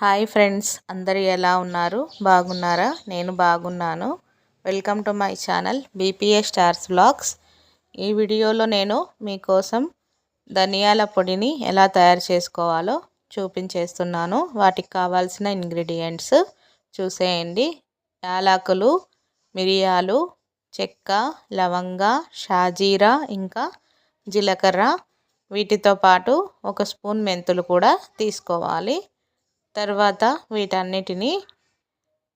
Hi friends అందరు ఎలా ఉన్నారు? బాగున్నారా? నేను బాగున్నాను. Welcome to my channel BPA stars blogs. ఈ వీడియోలో నేను మీకోసం ధనియాల పొడిని ఎలా తయారు చేసుకోవాలో చూపించేస్తున్నాను. వాటికి కావాల్సిన ఇంగ్రీడియంట్స్ చూసేయండి. యాలకులు మిరియాలు చెక్క లవంగ షాజీరా ఇంకా జీలకర్ర. వీటితో పాటు ఒక స్పూన్ మెంతులు కూడా తీసుకోవాలి. తర్వాత వీటన్నిటిని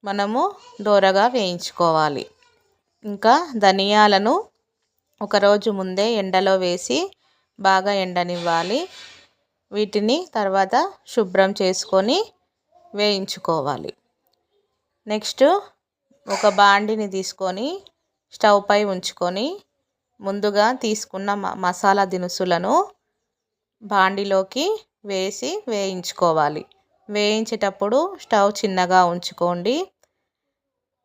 మనము దోరగా వేయించుకోవాలి. ఇంకా ధనియాలను ఒకరోజు ముందే ఎండలో వేసి బాగా ఎండనివ్వాలి. వీటిని తర్వాత శుభ్రం చేసుకొని వేయించుకోవాలి. నెక్స్ట్ ఒక బాండిని తీసుకొని స్టవ్ పై ఉంచుకొని ముందుగా తీసుకున్న మసాలా దినుసులను బాండిలోకి వేసి వేయించుకోవాలి. వేయించేటప్పుడు స్టవ్ చిన్నగా ఉంచుకోండి.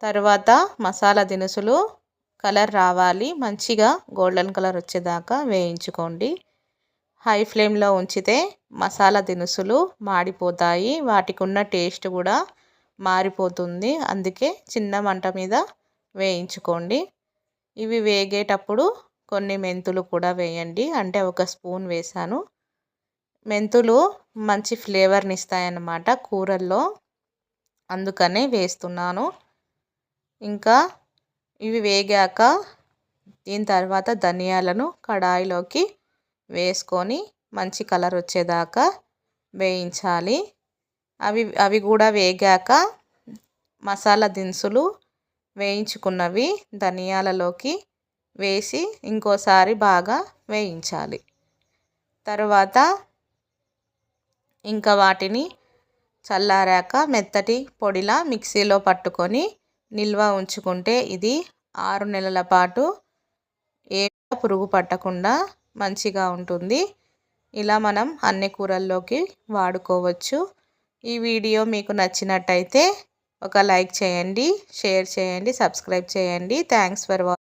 తర్వాత మసాలా దినుసులు కలర్ రావాలి. మంచిగా గోల్డెన్ కలర్ వచ్చేదాకా వేయించుకోండి. హై ఫ్లేమ్లో ఉంచితే మసాలా దినుసులు మాడిపోతాయి. వాటికి ఉన్న టేస్ట్ కూడా మారిపోతుంది. అందుకే చిన్న మంట మీద వేయించుకోండి. ఇవి వేగేటప్పుడు కొన్ని మెంతులు కూడా వేయండి. అంటే ఒక స్పూన్ వేసాను మెంతులు మంచి ఫ్లేవర్ని ఇస్తాయన్నమాట కూరల్లో. అందుకనే వేస్తున్నాను. ఇంకా ఇవి వేగాక దీని తర్వాత ధనియాలను కడాయిలోకి వేసుకొని మంచి కలర్ వచ్చేదాకా వేయించాలి. అవి అవి కూడా వేగాక మసాలా దినుసులు వేయించుకున్నవి ధనియాలలోకి వేసి ఇంకోసారి బాగా వేయించాలి. తర్వాత ఇంకా వాటిని చల్లారాక మెత్తటి పొడిలా మిక్సీలో పట్టుకొని నిల్వ ఉంచుకుంటే ఇది ఆరు నెలల పాటు ఏ పురుగు పట్టకుండా మంచిగా ఉంటుంది. ఇలా మనం అన్ని కూరల్లోకి వాడుకోవచ్చు. ఈ వీడియో మీకు నచ్చినట్టయితే ఒక లైక్ చేయండి షేర్ చేయండి సబ్స్క్రైబ్ చేయండి. Thanks for watching